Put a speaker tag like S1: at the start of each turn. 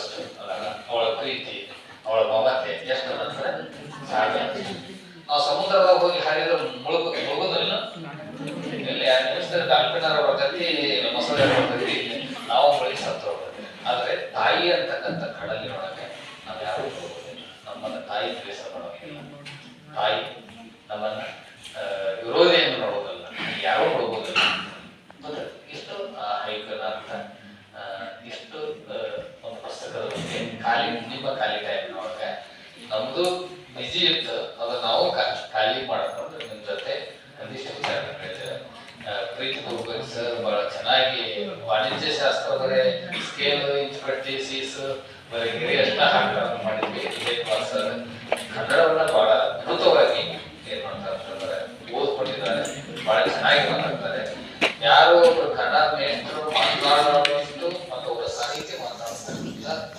S1: ಬಹಳಷ್ಟು ಅದಾಗ ಅವಳ ಪ್ರೀತಿ ಅವಳ ಮಮತೆ ಎಷ್ಟು ಅಂದ್ರೆ ಸಾಧ್ಯ ನಾವು ಸಮುದ್ರದಾಗ ಹೋಗಿ ಹಾರಿದ್ರೆ ಮುಳುಗ ಮುಳುಗೋದಿಲ್ಲ ಇಲ್ಲಿ ಯಾರು ಡಾಲ್ಫಿನರ್ ಬರ್ತೈತಿ ಮೊಸಳೆ ಬರ್ತೈತಿ ನಾವು ಮುಳುಗಿ ಸತ್ತು ಆದ್ರೆ ತಾಯಿ ಅಂತಕ್ಕಂಥ ಕಡಲಿನೊಳಗೆ ನಾವು ಯಾರು ಹೋಗೋದಿಲ್ಲ ನಮ್ಮನ್ನ ತಾಯಿ ದ್ವೇಷ ಮಾಡೋದಿಲ್ಲ ತಾಯಿ ನಮ್ಮನ್ನ ಆ, ವಿರೋಧಿಯನ್ನು ನೋಡೋದಲ್ಲ ಯಾರು ಹೋಗೋದಿಲ್ಲ ಗೊತ್ತಾಯ್ತು? ಇಷ್ಟು ಆ ಹೈಕನ ಅರ್ಥ ಖಾಲಿ ನಿಮ್ಮ ಖಾಲಿ ಟೈಮ್ನೊಳಗೆ ನಮ್ದು ಬಿಜಿ ಇತ್ತು. ಅದು ನಾವು ಖಾಲಿ ಮಾಡ್ಕೊಂಡು ನಿಮ್ ಜೊತೆ ಒಂದಿಷ್ಟು ವಿಚಾರ ಪ್ರೀತಿ ಗುರುಗಳು ಸರ್ ಬಹಳ ಚೆನ್ನಾಗಿ ವಾಣಿಜ್ಯ ಶಾಸ್ತ್ರ ಬರೇ ಸ್ಕೇಲ್ ಇಂಚ್ ಪಟ್ಟಿ ಸೀಸ್ ಬರೀ ಗಿರಿ ಅಷ್ಟ ಹಾಕಿ ಮಾಡಿದ್ವಿ ವಿಜಯಕುಮಾರ್ ಸರ್ ಕನ್ನಡವನ್ನ ಬಹಳ ಅದ್ಭುತವಾಗಿ ಏನ್ ಮಾಡ್ತಾರೆ ಅಂತಂದ್ರೆ ಓದ್ಕೊಂಡಿದ್ದಾರೆ. ಬಹಳ ಚೆನ್ನಾಗಿ ಮಾತಾಡ್ತಾರೆ. ಯಾರು ಕನ್ನಡ ಮೇಷ್ಟ್ರು ಮಾತನಾಡೋರು that